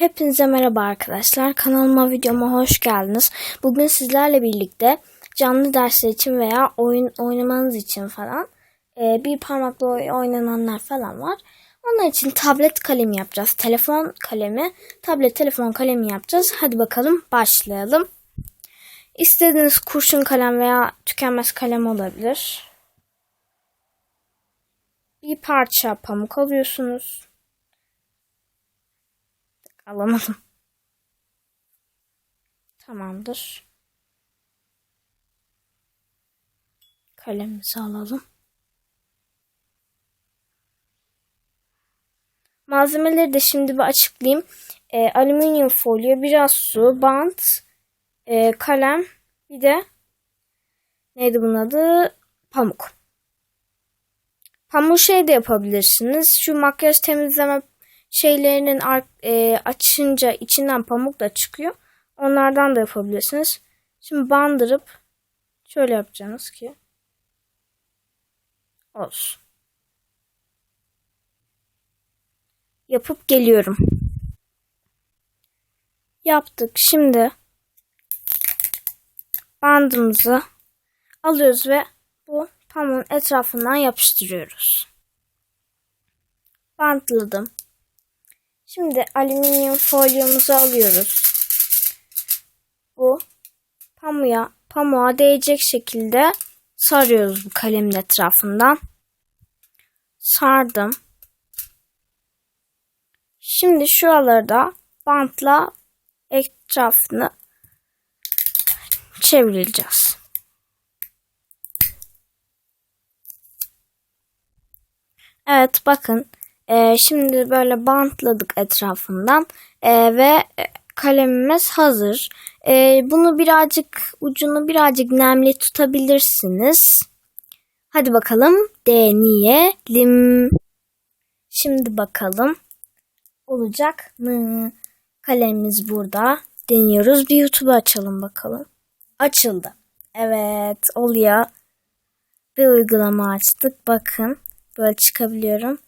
Hepinize merhaba arkadaşlar. Kanalıma videoma hoş geldiniz. Bugün sizlerle birlikte canlı dersler için veya oyun oynamanız için falan e, bir parmakla oy- oynananlar falan var. Onun için tablet kalemi yapacağız. Telefon kalemi, tablet telefon kalemi yapacağız. Hadi bakalım başlayalım. İstediğiniz kurşun kalem veya tükenmez kalem olabilir. Bir parça pamuk alıyorsunuz. Alamadım. Tamamdır. Kalemimizi alalım. Malzemeleri de şimdi bir açıklayayım. Ee, alüminyum folyo, biraz su, bant, e, kalem, bir de neydi bunun adı? Pamuk. Pamuk şey de yapabilirsiniz. Şu makyaj temizleme şeylerinin e, açınca içinden pamuk da çıkıyor. Onlardan da yapabilirsiniz. Şimdi bandırıp şöyle yapacaksınız ki olsun. Yapıp geliyorum. Yaptık. Şimdi bandımızı alıyoruz ve bu pamuğun etrafından yapıştırıyoruz. Bantladım. Şimdi alüminyum folyomuzu alıyoruz. Bu pamuğa, pamuğa değecek şekilde sarıyoruz bu kalemin etrafından. Sardım. Şimdi şuraları da bantla etrafını çevireceğiz. Evet bakın ee, şimdi böyle bantladık etrafından Ee, ve e, kalemimiz hazır. Ee, bunu birazcık ucunu birazcık nemli tutabilirsiniz. Hadi bakalım deneyelim. Şimdi bakalım olacak mı? Kalemimiz burada. Deniyoruz. Bir YouTube açalım bakalım. Açıldı. Evet oluyor. Bir uygulama açtık. Bakın böyle çıkabiliyorum.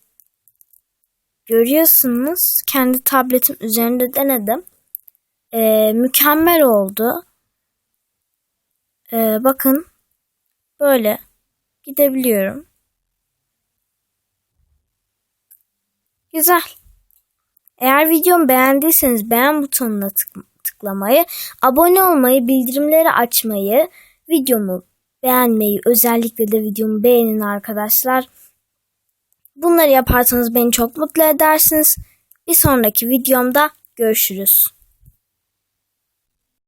Görüyorsunuz kendi tabletim üzerinde denedim. Ee, mükemmel oldu. Ee, bakın böyle gidebiliyorum. Güzel. Eğer videomu beğendiyseniz beğen butonuna tık- tıklamayı, abone olmayı, bildirimleri açmayı, videomu beğenmeyi, özellikle de videomu beğenin arkadaşlar. Bunları yaparsanız beni çok mutlu edersiniz. Bir sonraki videomda görüşürüz.